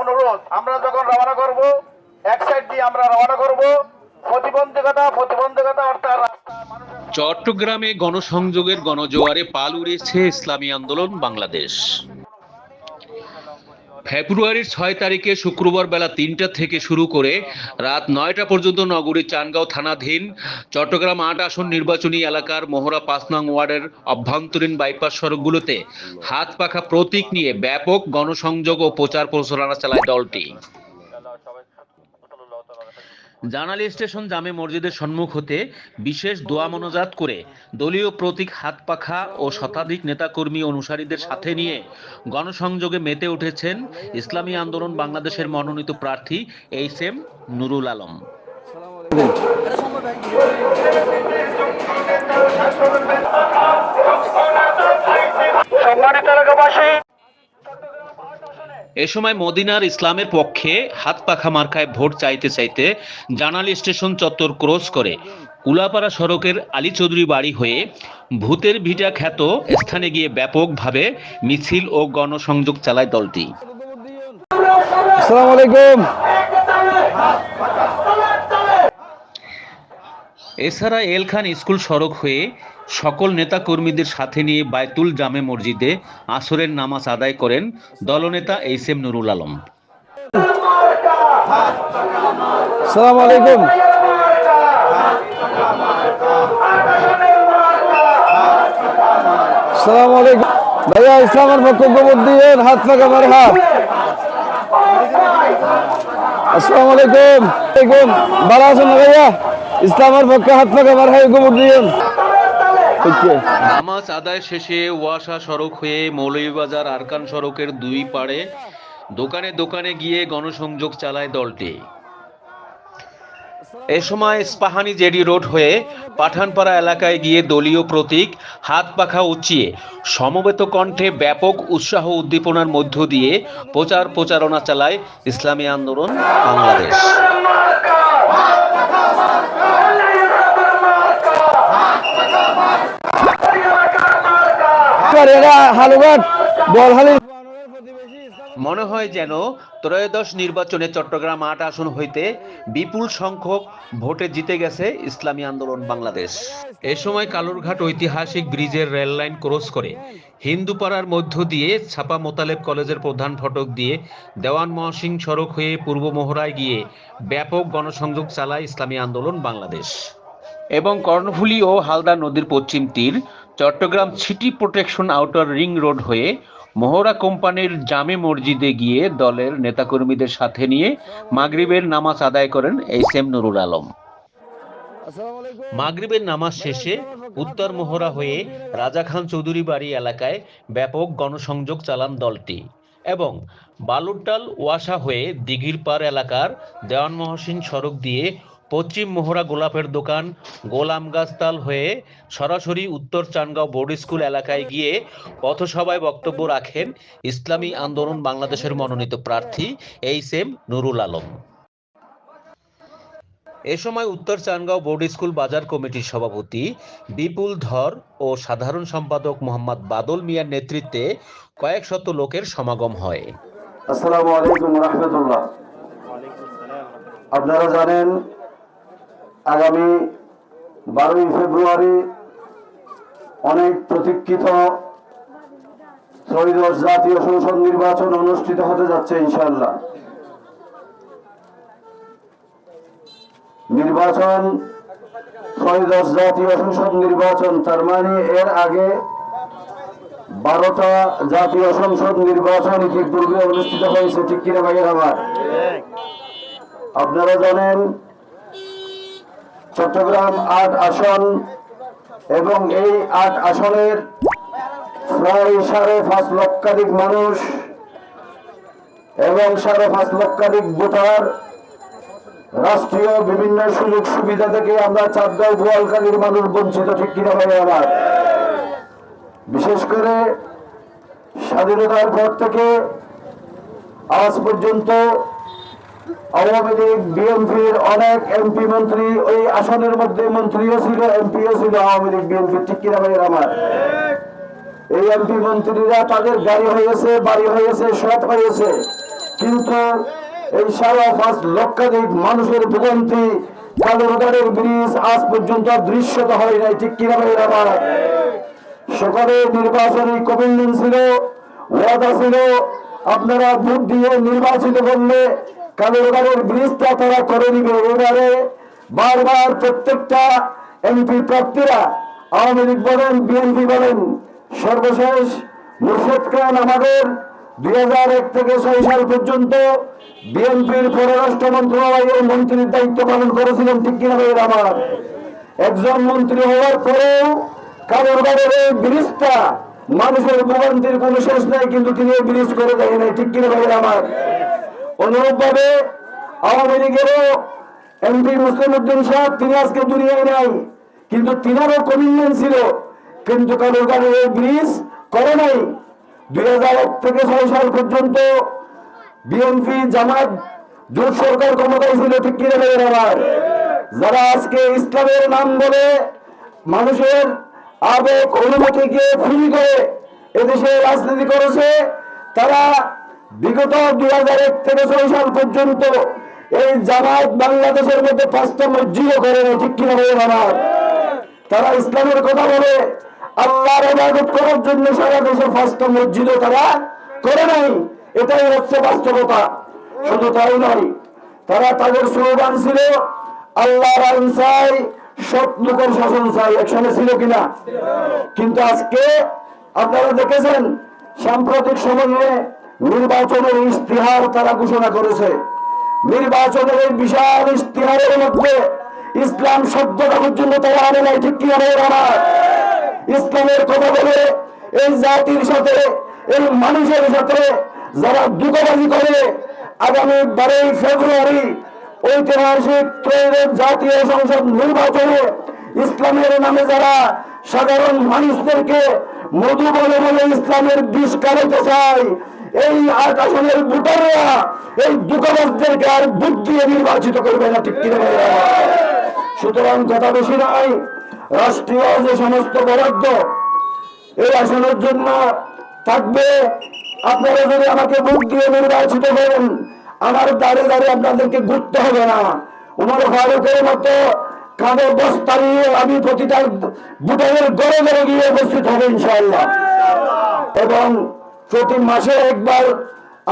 অনুরোধ, আমরা যখন রওনা করব, এক সাইড দিয়ে আমরা রওনা করব। প্রতিবন্ধকতা প্রতিবন্ধকতা অর্থাৎ চট্টগ্রামে গণসংযোগের গণজোয়ারে পাল উড়েছে ইসলামী আন্দোলন বাংলাদেশ। ফেব্রুয়ারির ছয় তারিখে শুক্রবার বেলা তিনটা থেকে শুরু করে রাত নয়টা পর্যন্ত নগরীর চানগাঁও থানাধীন চট্টগ্রাম আট আসন নির্বাচনী এলাকার মোহরা পাঁচ নং ওয়ার্ডের অভ্যন্তরীণ বাইপাস সড়কগুলোতে হাত পাখা প্রতীক নিয়ে ব্যাপক গণসংযোগ ও প্রচার প্রচারণা চালায় দলটি। জানালি স্টেশন জামে মসজিদের সম্মুখ হতে বিশেষ দোয়া মনোজাত করে দলীয় প্রতীক হাত পাখা ও শতাধিক নেতাকর্মী অনুসারীদের সাথে নিয়ে গণসংযোগে মেতে উঠেছেন ইসলামী আন্দোলন বাংলাদেশের মনোনীত প্রার্থী এইচ এম নুরুল আলম। সম্মানিত এলাকাবাসী এ সময় মদিনার ইসলামের পক্ষে হাত পাখা মার্কায় ভোট চাইতে চাইতে জানালি স্টেশন চত্বর ক্রস করে কুলাপাড়া সড়কের আলী চৌধুরী বাড়ি হয়ে ভূতের ভিটা খ্যাত স্থানে গিয়ে ব্যাপকভাবে মিছিল ও গণসংযোগ চালায় দলটি। আসসালামু আলাইকুম। এছাড়া এলখান স্কুল সড়ক হয়ে সকল নেতাকর্মীদের সাথে নিয়ে বায়তুল জামে মসজিদে আসরের নামাজ আদায় করেন দলনেতা এইচ এম নুরুল আলম। আসসালামু আলাইকুম। ভাইয়া, ইসলামের হাত ভাইয়া? ইসলামের পক্ষে হাত পাকা মার হাই গোবর দিয়ে। নামাজ আদায় শেষে ওয়াসা সড়ক হয়ে মৌলভীবাজার আরকান সড়কের দুই পাড়ে দোকানে দোকানে গিয়ে গণসংযোগ চালায় দলটি। এ সময় স্পাহানি জেডি রোড হয়ে পাঠানপাড়া এলাকায় গিয়ে দলীয় প্রতীক হাত পাখা উঁচিয়ে সমবেত কণ্ঠে ব্যাপক উৎসাহ উদ্দীপনার মধ্য দিয়ে প্রচার প্রচারণা চালায় ইসলামী আন্দোলন বাংলাদেশ। হালুঘাট বলহালি মনে হয় যেন ত্রয়োদশ নির্বাচনে চট্টগ্রাম আট আসন হইতে বিপুল সংখ্যক ভোটে জিতে গেছে ইসলামী আন্দোলন বাংলাদেশ। এ সময় কালুরঘাট ঐতিহাসিক ব্রিজের রেল লাইন ক্রস করে হিন্দুপাড়ার মধ্য দিয়ে ছাপা মোতালেব কলেজের প্রধান ফটক দিয়ে দেওয়ান মহসিং সড়ক হয়ে পূর্ব মোহরায় গিয়ে ব্যাপক গণসংযোগ চালায় ইসলামী আন্দোলন বাংলাদেশ। এবং কর্ণফুলী ও হালদা নদীর পশ্চিম তীর Chattogram city protection outer ring road হয়ে মোহরা কোম্পানির জামে মসজিদে গিয়ে দলের নেতাকর্মীদের সাথে নিয়ে মাগরিবের নামাজ আদায় করেন এইচ এম নুরুল আলম। মাগরিবের নামাজ শেষে উত্তর মোহরা হয়ে রাজা খান চৌধুরী বাড়ি এলাকায় ব্যাপক গণসংযোগ চালান দলটি এবং বালুরডাল ওয়াসা হয়ে দিঘির পার এলাকার দেওয়ান মহসিন সড়ক দিয়ে পশ্চিম মোহরা গোলাপের দোকান, গোলাম গাছতাল হয়ে সরাসরি উত্তর চানগাঁও বোর্ড স্কুল এলাকায় গিয়ে পথসভায় বক্তব্য রাখেন ইসলামী আন্দোলন বাংলাদেশের মনোনীত প্রার্থী এইচ এম নুরুল আলম। এ সময় উত্তর চানগাঁও বোর্ড স্কুল বাজার কমিটির সভাপতি বিপুল ধর ও সাধারণ সম্পাদক মোহাম্মদ বাদল মিয়ার নেতৃত্বে কয়েক শত লোকের সমাগম হয়। আসসালামু আলাইকুম রহমতুল্লাহ। আপনারা জানেন আগামী বারোই ফেব্রুয়ারি অনেক প্রতীক্ষিত ত্রয়োদশ জাতীয় সংসদ নির্বাচন অনুষ্ঠিত হতে যাচ্ছে, ইনশাআল্লাহ। নির্বাচন, ত্রয়োদশ জাতীয় সংসদ নির্বাচন, তার মানে এর আগে বারোটা জাতীয় সংসদ নির্বাচন ইতিপূর্বে অনুষ্ঠিত হয়েছে, ঠিক কিনা ভাইয়ের আমার? আপনারা জানেন চট্টগ্রাম আট আসন এবং এই আট আসনের প্রায় সাড়ে পাঁচ লক্ষাধিক মানুষ এবং সাড়ে পাঁচ লক্ষাধিক ভোটার। রাষ্ট্রীয় বিভিন্ন সুযোগ সুবিধা থেকে আমরা চাঁদগাঁও বোয়ালখালীর মানুষ বঞ্চিত, ঠিক কিনা ভাই আমার? বিশেষ করে স্বাধীনতার পর থেকে আজ পর্যন্ত আওয়ামী লীগ অনেক এমপি মন্ত্রী ওই আসনের মধ্যে মন্ত্রীও ছিল, এমপিও ছিল আওয়ামী লীগ, বিএনপি। ঠিক কিনা ভাইয়ের আমার? এই এমপি মন্ত্রীরা তাদের গাড়ি হয়েছে, বাড়ি হয়েছে হয়েছে। কিন্তু এই সারা পাঁচ লক্ষাধিক মানুষের ভোগান্তি কালুরগাড়ের ব্রিজ আজ পর্যন্ত দৃশ্যত হয় নাই, ঠিক কিনা ভাই আমার? সকালে নির্বাচনী কমিশন ছিল, ওয়াদা ছিল, আপনারা ভোট দিয়ে নির্বাচিত করলে কালুরগাড়ের ব্রিজটা তারা করে নিবে এবারে বারবার প্রত্যেকটা এমপি প্রার্থীরা আওয়ামী লীগ বলেন, বিএনপি বলেন, সর্বশেষ মুর্শেদ খান আমাদের দুই হাজার এক থেকে ছয় সাল পর্যন্ত বিএনপির পররাষ্ট্র মন্ত্রণালয়ের মন্ত্রীর দায়িত্ব পালন করেছিলেন, ঠিক কিনা ভাইয়ের আমার? একজন মন্ত্রী হওয়ার পরেও কারোরবারের এই ব্রিজটা মানুষের ভোগান্তির কোনো শেষ নাই, কিন্তু তিনি এই ব্রিজ করে দেয় নাই, ঠিক কিনা ভাইয়ের আমার? অনুরূপ ভাবে আওয়ামী লীগেরও এমপি মুসলিম উদ্দিন সাহেব, তিনি আজকে দুনিয়ায় নাই। কিন্তু তিনারও কমিটমেন্ট ছিল, কিন্তু কালুরগাড়ের এই ব্রিজ করে নাই। দুই হাজার এক থেকে ছয় সাল পর্যন্ত বিএনপি জামাত জোট সরকার ক্ষমতায় ছিল, ঠিক কিনে দেবেন আমার যারা আজকে ইসলামের নাম বলে মানুষের আবেগ অনুমতিকে ফ্রি করে এদেশে রাজনীতি করেছে, তারা বিগত দুই হাজার এক থেকে ছয় সাল পর্যন্ত এই জামাত বাংলাদেশের মধ্যে পাঁচটা মসজিদও করে না ঠিক কিনা বলেন আমার তারা ইসলামের কথা বলে, আল্লাহর ইবাদত করার জন্য সারা দেশে পাঁচটা মসজিদও তারা করে নাই। এটাই হচ্ছে বাস্তবতা। শুধু তাই নয়, তারা তাদের স্লোগান ছিল, আল্লাহর আইন চাই, সৎ লোকের শাসন চাই। একসঙ্গে ছিল কিনা? কিন্তু আজকে আপনারা দেখেছেন, সাম্প্রতিক সময়ে নির্বাচনের ইস্তিহার তারা ঘোষণা করেছে। নির্বাচনের এই বিশাল ইস্তিহারের মধ্যে ইসলাম শব্দটা পর্যন্ত তারা আনে নাই ঠিক কি আমার ইসলামের কথা বলে এই জাতির সাথে, এই মানুষের সাথে যারা দুঃখবাজি করে, আগামী বারোই ফেব্রুয়ারি ঐতিহাসিক ত্রয়োদশ জাতীয় সংসদ নির্বাচনে ইসলামের নামে যারা সাধারণ মানুষদেরকে মধু বলে বলে ইসলামের বিষ কাটাতে চায় এই আকাশনের ভোটাররা, এই দুঃখবাজদেরকে আর বুদ্ধ দিয়ে নির্বাচিত করবে না, ঠিক সুতরাং কথা বেশি নয়, রাষ্ট্রীয় যে সমস্ত বরাদ্দ, এই আসনের জন্য থাকবে। আপনারা যদি আমাকে ভোট দিয়ে নির্বাচিত করেন, আমার দাঁড়ে দাঁড়িয়ে আপনাদেরকে ঘুরতে হবে না। উমর ফারুকের মতো কাঁধে বস্তা নিয়ে আমি প্রতিটা ভুটানের গড়ে গড়ে গিয়ে উপস্থিত হবে, ইনশাআল্লাহ। এবং প্রতি মাসে একবার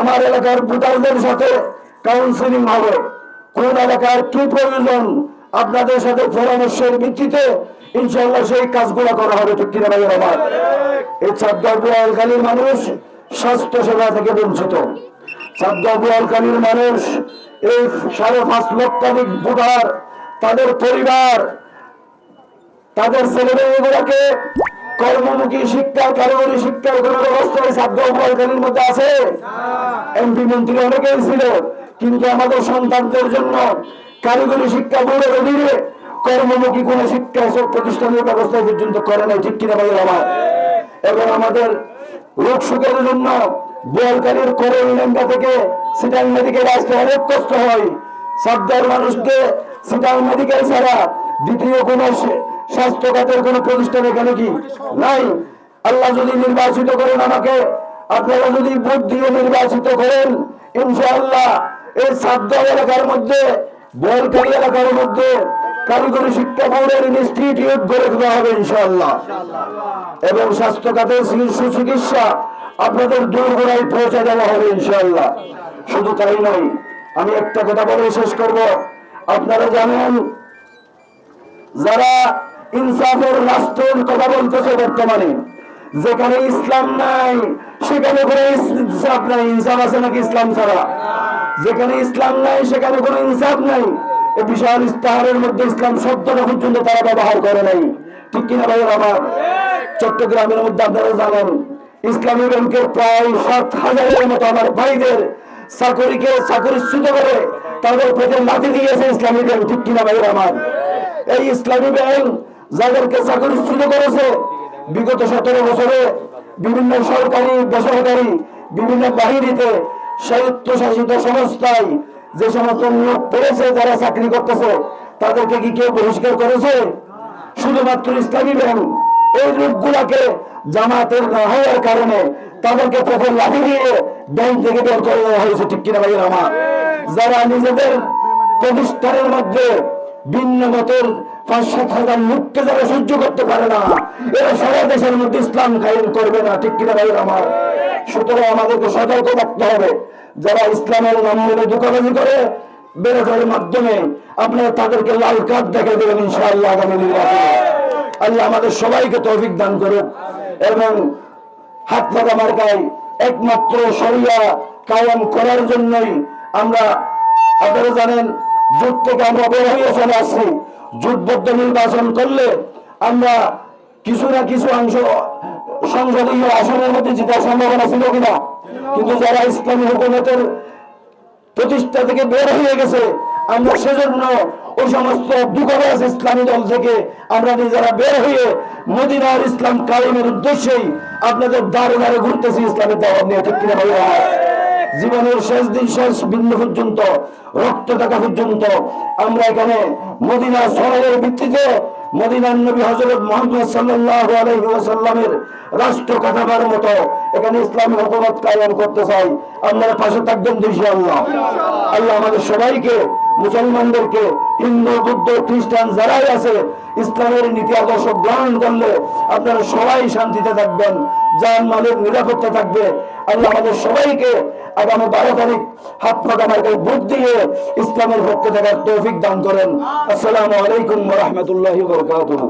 আমার এলাকার ভোটারদের সাথে কাউন্সিলিং হবে। কোন এলাকার কি প্রয়োজন? আপনাদের সাথে পরামর্শের ভিত্তিতে ইনশাল্লাহ সেই কাজগুলো করা হবে, ঠিক কিনা ভাই আমার এই চাকদা মানুষ স্বাস্থ্য সেবা থেকে বঞ্চিত। চাকদা মানুষ এই সাড়ে পাঁচ লক্ষাধিক ভোটার, তাদের পরিবার, তাদের ছেলেমেয়েগুলোকে কর্মমুখী শিক্ষা কারিগরি শিক্ষার কোন ব্যবস্থা মধ্যে আছে। এমপি মন্ত্রী অনেকেই ছিল, কিন্তু আমাদের সন্তানদের জন্য কারিগরি শিক্ষা বোর্ডের অধীনে কর্মমুখী কোন শিক্ষা প্রতিষ্ঠানের ব্যবস্থা পর্যন্ত করে নাই, ঠিক কিনা আমার এবং আমাদের রোগ সুখের জন্য করে ইলেঙ্গা থেকে মেডিকেল আসতে অনেক কষ্ট হয়। সাবদার মানুষকে সিটাং মেডিকেল ছাড়া দ্বিতীয় কোন স্বাস্থ্য খাতের কোন প্রতিষ্ঠান এখানে কি নাই? আল্লাহ যদি নির্বাচিত করেন আমাকে, আপনারা যদি ভোট দিয়ে নির্বাচিত করেন, ইনশাআল্লাহ এই সাবদার এলাকার মধ্যে বোয়ালকারী এলাকার মধ্যে কারিগরি শিক্ষা বোর্ডের ইনস্টিটিউট গড়ে তোলা হবে ইনশাআল্লাহ। এবং স্বাস্থ্য খাতের সুচিকিৎসা আপনাদের দূরগোড়ায় পৌঁছে দেওয়া হবে ইনশাআল্লাহ। শুধু তাই নয়, আমি একটা কথা বলে শেষ করব। আপনারা জানেন, যারা ইনসাফের রাষ্ট্রের কথা বলতেছে বর্তমানে। যেখানে ইসলাম নাই, সেখানে কোনো ইনসাফ নাই। ইনসাফ আছে নাকি ইসলাম ছাড়া? যেখানে ইসলাম নাই, সেখানে কোনো ইনসাফ নাই। এই বিশাল ইস্তাহারের মধ্যে ইসলাম তারা ব্যবহার করে নাই। ঠিক কিনা আমার? চট্টগ্রামের মধ্যে আপনারা জানেন, ইসলামী ব্যাংকের প্রায় সাত হাজারের মতো আমার ভাইদের চাকরিকে চাকরিচ্যুত করে তাদের পেটে দিয়েছে ইসলামী ব্যাংক। ঠিক কিনা আমার? এই ইসলামী ব্যাংক যাদেরকে চাকরিচ্যুত করেছে, বিগত সতেরো বছরে বিভিন্ন সরকারি, বেসরকারি, বিভিন্ন বাহিনীতে স্বায়ত্তশাসিত সংস্থায় যে সমস্ত লোক পেয়েছে, যারা চাকরি করতেছে, তাদেরকে কি কেউ বহিষ্কার করেছে? শুধুমাত্র ইসলামী ব্যাংক। এই লোকগুলাকে জামাতের না হওয়ার কারণে তাদেরকে পথে লাঠি দিয়ে ব্যাংক থেকে বের করে দেওয়া হয়েছে, ঠিক কিনা ভাই আমার? যারা নিজেদের প্রতিষ্ঠানের মধ্যে ভিন্ন মতের পাঁচ সাত হাজার লোককে যারা সহ্য করতে পারে না, এরা সারা দেশের মধ্যে ইসলাম কায়েম করবে না, ঠিক কিনা ভাই আমার? সুতরাং আমাদেরকে সতর্ক থাকতে হবে। যারা ইসলামের নাম বলে দোকানাজি করে বেরোটার মাধ্যমে আপনারা তাদেরকে লাল কার্ড দেখা দেবেন ইনশাআল্লাহ আগামী নির্বাচনে। আল্লাহ আমাদের সবাইকে তৌফিক দান করুক। এবং হাত পাতা মার্কায় একমাত্র সরিয়া কায়েম করার জন্যই আমরা আপনারা জানেন জোট থেকে আমরা বের হয়ে চলে আসছি। জোটবদ্ধ নির্বাচন করলে আমরা কিছু না কিছু অংশ, সংসদীয় আসনের মধ্যে জেতার সম্ভাবনা ছিল কিনা? কিন্তু যারা ইসলামী হুকুমতের প্রতিষ্ঠা থেকে বের হয়ে গেছে, আমরা সেজন্য ওই সমস্ত দুঃখবাস ইসলামী দল থেকে আমরা নিজেরা বের হয়ে মদিনার ইসলাম কায়েমের উদ্দেশ্যেই আপনাদের দ্বারে দ্বারে ঘুরতেছি ইসলামের দাওয়াত নিয়ে। ঠিক কিনা আমার? জীবনের শেষ দিন, শেষ বিন্দু পর্যন্ত, রক্ত টাকা পর্যন্ত আমরা এখানে মদিনা সরের ভিত্তিতে মদিনার নবী হজরত মোহাম্মদ আলাইহি রাষ্ট্র মতো এখানে ইসলামী হুকুমত করতে চাই। পাশে থাকবেন আল্লাহ আমাদের সবাইকে, মুসলমানদেরকে, হিন্দু, বুদ্ধ, খ্রিস্টান যারাই আছে, ইসলামের নীতি, আদর্শ গ্রহণ করলে আপনারা সবাই শান্তিতে থাকবেন যান মালের নিরাপত্তা থাকবে। আল্লাহ আমাদের সবাইকে আগামী বারো তারিখ হাত পাকামাকে ভোট দিয়ে ইসলামের পক্ষে থাকার তৌফিক দান করেন। আসসালামু আলাইকুম রহমতুল্লাহ বরকাতুহ।